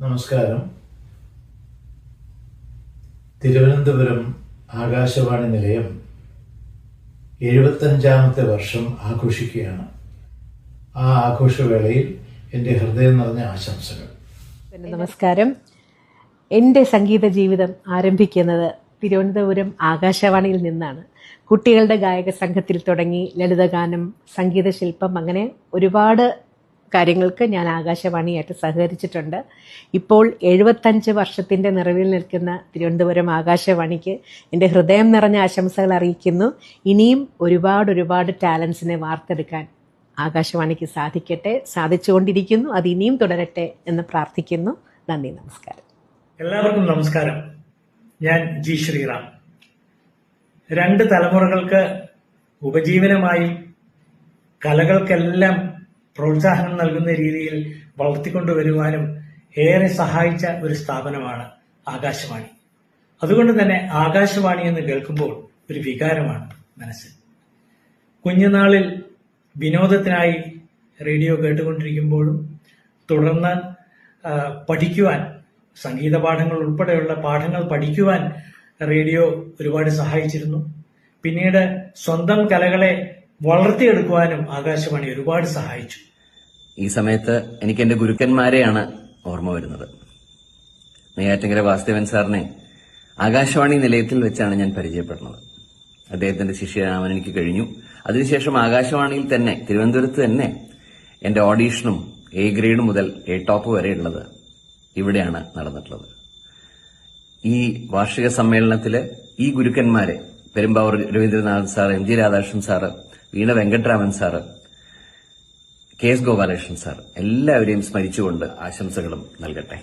നമസ്കാരം. തിരുവനന്തപുരം ആകാശവാണി നിലയം എഴുപത്തഞ്ചാമത്തെ വർഷം ആഘോഷിക്കുകയാണ്. ആ ആഘോഷവേളയിൽ എന്റെ ഹൃദയം നിറഞ്ഞ ആശംസകൾ. നമസ്കാരം. എന്റെ സംഗീത ജീവിതം ആരംഭിക്കുന്നത് തിരുവനന്തപുരം ആകാശവാണിയിൽ നിന്നാണ്. കുട്ടികളുടെ ഗായക സംഘത്തിൽ തുടങ്ങി ലളിതഗാനം സംഗീത ശില്പം അങ്ങനെ ഒരുപാട് കാര്യങ്ങൾക്ക് ഞാൻ ആകാശവാണിയായിട്ട് സഹകരിച്ചിട്ടുണ്ട്. ഇപ്പോൾ എഴുപത്തഞ്ച് വർഷത്തിന്റെ നിറവിൽ നിൽക്കുന്ന തിരുവനന്തപുരം ആകാശവാണിക്ക് എന്റെ ഹൃദയം നിറഞ്ഞ ആശംസകൾ അറിയിക്കുന്നു. ഇനിയും ഒരുപാട് ഒരുപാട് ടാലൻസിനെ വാർത്തെടുക്കാൻ ആകാശവാണിക്ക് സാധിക്കട്ടെ സാധിച്ചുകൊണ്ടിരിക്കുന്നു അത് ഇനിയും തുടരട്ടെ എന്ന് പ്രാർത്ഥിക്കുന്നു. നന്ദി നമസ്കാരം. എല്ലാവർക്കും നമസ്കാരം. ഞാൻ ജി ശ്രീറാം. രണ്ട് തലമുറകൾക്ക് ഉപജീവനമായി കലകൾക്കെല്ലാം പ്രോത്സാഹനം നൽകുന്ന രീതിയിൽ വളർത്തിക്കൊണ്ടുവരുവാനും ഏറെ സഹായിച്ച ഒരു സ്ഥാപനമാണ് ആകാശവാണി. അതുകൊണ്ട് തന്നെ ആകാശവാണി എന്ന് കേൾക്കുമ്പോൾ ഒരു വികാരമാണ് മനസ്സിൽ. കുഞ്ഞുനാളിൽ വിനോദത്തിനായി റേഡിയോ കേട്ടുകൊണ്ടിരിക്കുമ്പോഴും തുടർന്ന് പഠിക്കുവാൻ സംഗീത പാഠങ്ങൾ ഉൾപ്പെടെയുള്ള പാഠങ്ങൾ പഠിക്കുവാൻ റേഡിയോ ഒരുപാട് സഹായിച്ചിരുന്നു. പിന്നീട് സ്വന്തം കലകളെ വളർത്തിയെടുക്കുവാനും ആകാശവാണി ഒരുപാട് സഹായിച്ചു. ഈ സമയത്ത് എനിക്ക് എന്റെ ഗുരുക്കന്മാരെയാണ് ഓർമ്മ വരുന്നത്. നെയ്യാറ്റിങ്കര വാസുദേവൻ സാറിനെ ആകാശവാണി നിലയത്തിൽ വെച്ചാണ് ഞാൻ പരിചയപ്പെടുന്നത്. അദ്ദേഹത്തിന്റെ ശിഷ്യനാവാൻ എനിക്ക് കഴിഞ്ഞു. അതിനുശേഷം ആകാശവാണിയിൽ തന്നെ തിരുവനന്തപുരത്ത് തന്നെ എന്റെ ഓഡീഷനും എ ഗ്രേഡ് മുതൽ എ ടോപ്പ് വരെയുള്ളത് ഇവിടെയാണ് നടന്നിട്ടുള്ളത്. ഈ വാർഷിക സമ്മേളനത്തിൽ ഈ ഗുരുക്കന്മാരെ Perumbavoor Raveendranath sir M G Radhakrishnan sir Veena Venkatraman sir K S Gopalakrishnan sir എല്ലാവരെയും സ്മരിച്ചുകൊണ്ട് ആശംസകളും നൽകട്ടെ.